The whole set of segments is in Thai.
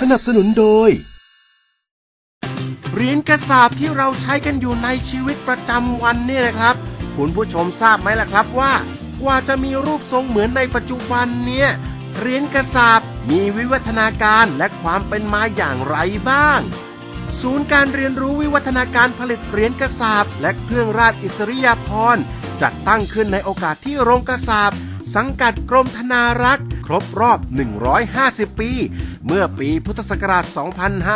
สนับสนุนโดย เหรียญกระสาบที่เราใช้กันอยู่ในชีวิตประจำวันเนี่ยนะครับ คุณผู้ชมทราบไหมล่ะครับว่า กว่าจะมีรูปทรงเหมือนในปัจจุบันเนี่ยเหรียญกระสาบมีวิวัฒนาการและความเป็นมาอย่างไรบ้าง ศูนย์การเรียนรู้วิวัฒนาการผลิตเหรียญกระสาบและเครื่องราชอิสริยาภรณ์จัดตั้งขึ้นในโอกาสที่โรงกระสาบสังกัดกรมธนารักษ์ รบรอบ 150 ปี เมื่อปีพุทธศักราช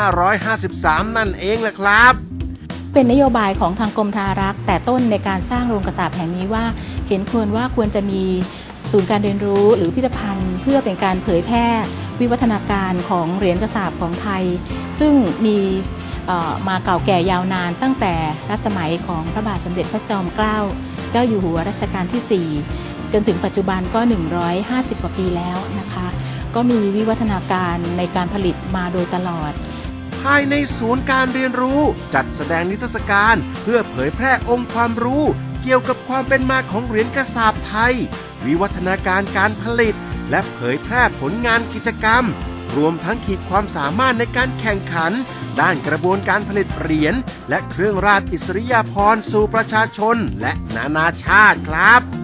2553 นั่นเองแหละครับ เป็นนโยบายของทางกรมธารักษ์ แต่ต้นในการสร้างโรงกระสาบแห่งนี้ว่า เห็นควรว่าควรจะมีศูนย์การเรียนรู้หรือพิพิธภัณฑ์ เพื่อเป็นการเผยแพร่วิวัฒนาการของเหรียญกระสาบของไทย ซึ่งมีมาเก่าแก่ยาวนานตั้งแต่รัชสมัยของพระบาทสมเด็จพระจอมเกล้า เจ้าอยู่หัวรัชกาลที่ 4 จนถึงปัจจุบันก็ 150 กว่าปีแล้วนะคะ ก็มีวิวัฒนาการในการผลิตมาโดยตลอด ภายในศูนย์การเรียนรู้จัดแสดงนิทรรศการ เพื่อเผยแพร่องค์ความรู้ เกี่ยวกับความเป็นมาของเหรียญกระสาบไทย วิวัฒนาการการผลิต และเผยแพร่ผลงานกิจกรรม รวมทั้งขีดความสามารถในการแข่งขัน ด้านกระบวนการผลิตเหรียญและเครื่องราชอิสริยาภรณ์สู่ประชาชนและนานาชาติครับ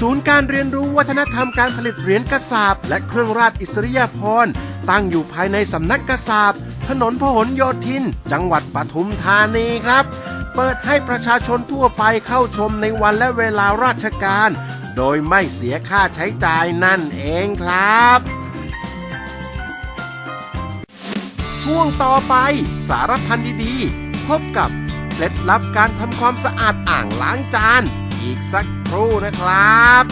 ศูนย์การเรียนรู้วัฒนธรรมการผลิตเหรียญกระสาบและเครื่องราชอิสริยาภรณ์ตั้งอยู่ภายในสำนักกระสาบถนนพหลโยธิน จังหวัดปทุมธานีครับ เปิดให้ประชาชนทั่วไปเข้าชมในวันและเวลาราชการ โดยไม่เสียค่าใช้จ่ายนั่นเองครับ ช่วงต่อไป สารพันดีๆ พบกับเคล็ดลับการทำความสะอาดอ่างล้างจาน อีกสัก ครู่นะครับ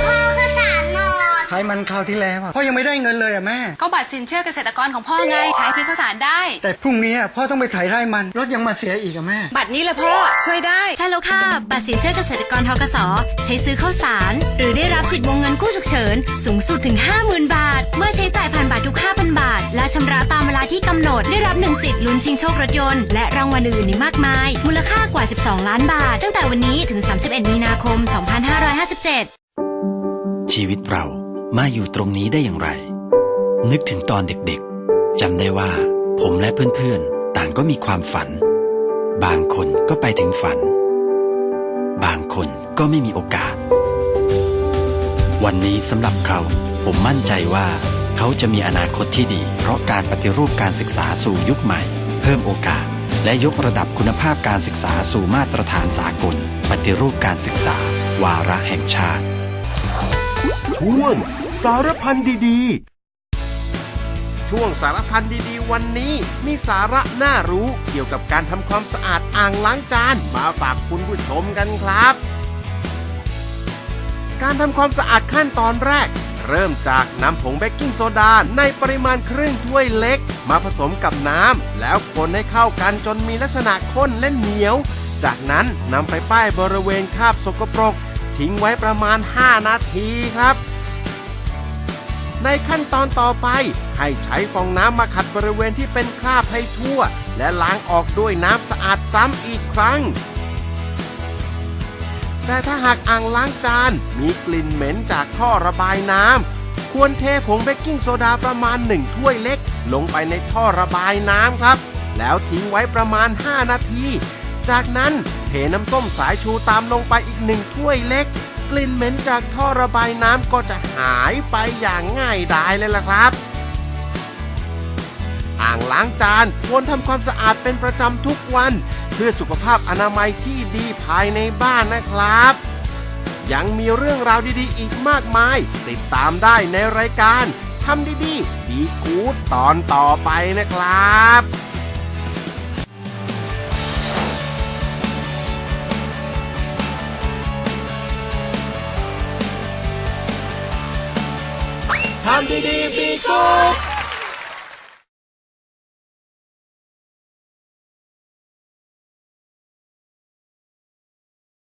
พ่อข้าวสารหมดใช้มันคราวที่แล้วอะพ่อยังไม่ได้เงินเลยอะแม่ ก็บัตรสินเชื่อเกษตรกรของพ่อไง ใช้ซื้อข้าวสารได้ แต่พรุ่งนี้อะพ่อต้องไปไถไร่มันรถยังมาเสียอีกอะแม่ บัตรนี้แหละพ่อช่วยได้ ใช่แล้วค่ะ บัตรสินเชื่อเกษตรกรทกสใช้ซื้อข้าวสาร หรือได้รับ สิทธิ์วงเงินกู้ฉุกเฉิน สูงสุดถึง 50,000 บาท เมื่อใช้จ่ายผ่านบัตรทุก 5,000 บาท และชำระตามเวลาที่กำหนดได้รับ1สิทธิ์ลุ้นชิงโชครถยนต์และรางวัลอื่นๆอีกมากมาย มูลค่ากว่า 12 ล้านบาท ตั้งแต่วันนี้ถึง 31 มีนาคม 2557 ชีวิตเรามาอยู่ตรงนี้ได้อย่างไร นึกถึงตอนเด็กๆจำได้ว่าผมและเพื่อนๆ ต่างก็มีความฝัน บางคนก็ไปถึงฝัน บางคนก็ไม่มีโอกาส วันนี้สำหรับเขาผมมั่นใจว่า เขาจะมีอนาคตที่ดี เพราะการปฏิรูปการศึกษาสู่ยุคใหม่ เพิ่มโอกาส และยกระดับคุณภาพการศึกษาสู่มาตรฐานสากล ปฏิรูปการศึกษา วาระแห่งชาติ ช่วงสารพันดีๆ ช่วงสารพันดีๆ วันนี้มีสาระน่ารู้เกี่ยวกับการทำความสะอาดอ่างล้างจานมาฝากคุณผู้ชมกันครับ การทำความสะอาดขั้นตอนแรก เริ่มจากนำผงเบกกิ้งโซดาในปริมาณครึ่งถ้วยเล็ก มาผสมกับน้ำแล้วคนให้เข้ากันจนมีลักษณะข้นและเหนียว จากนั้นนำไปป้ายบริเวณคราบสกปรก ทิ้งไว้ประมาณ 5 นาทีครับ ในขั้นตอนต่อไปให้ใช้ฟองน้ำมาขัดบริเวณที่เป็นคราบให้ทั่ว และล้างออกด้วยน้ำสะอาดซ้ำอีกครั้ง แต่ถ้าหากอ่างล้างจานมีกลิ่นเหม็นจากท่อระบายน้ำควรเทผงเบกกิ้งโซดาประมาณ 1 ถ้วยเล็ก ลงไปในท่อระบายน้ำครับ แล้วทิ้งไว้ประมาณ 5 นาที จากนั้นเทน้ำส้มสายชูตามลงไปอีกหนึ่งถ้วยเล็ก กลิ่นเหม็นจากท่อระบายน้ำก็จะหายไปอย่างง่ายดายเลยล่ะครับอ่างล้างจานควรทำความสะอาดเป็นประจำทุกวัน พื่อสุขภาพอนามัยที่ดีภายในบ้านนะครับ ยังมีเรื่องราวดีๆ อีกมากมาย ติดตามได้ในรายการทำดีๆ ดีกู๊ดตอนต่อไปนะครับทำดีๆดีกู๊ด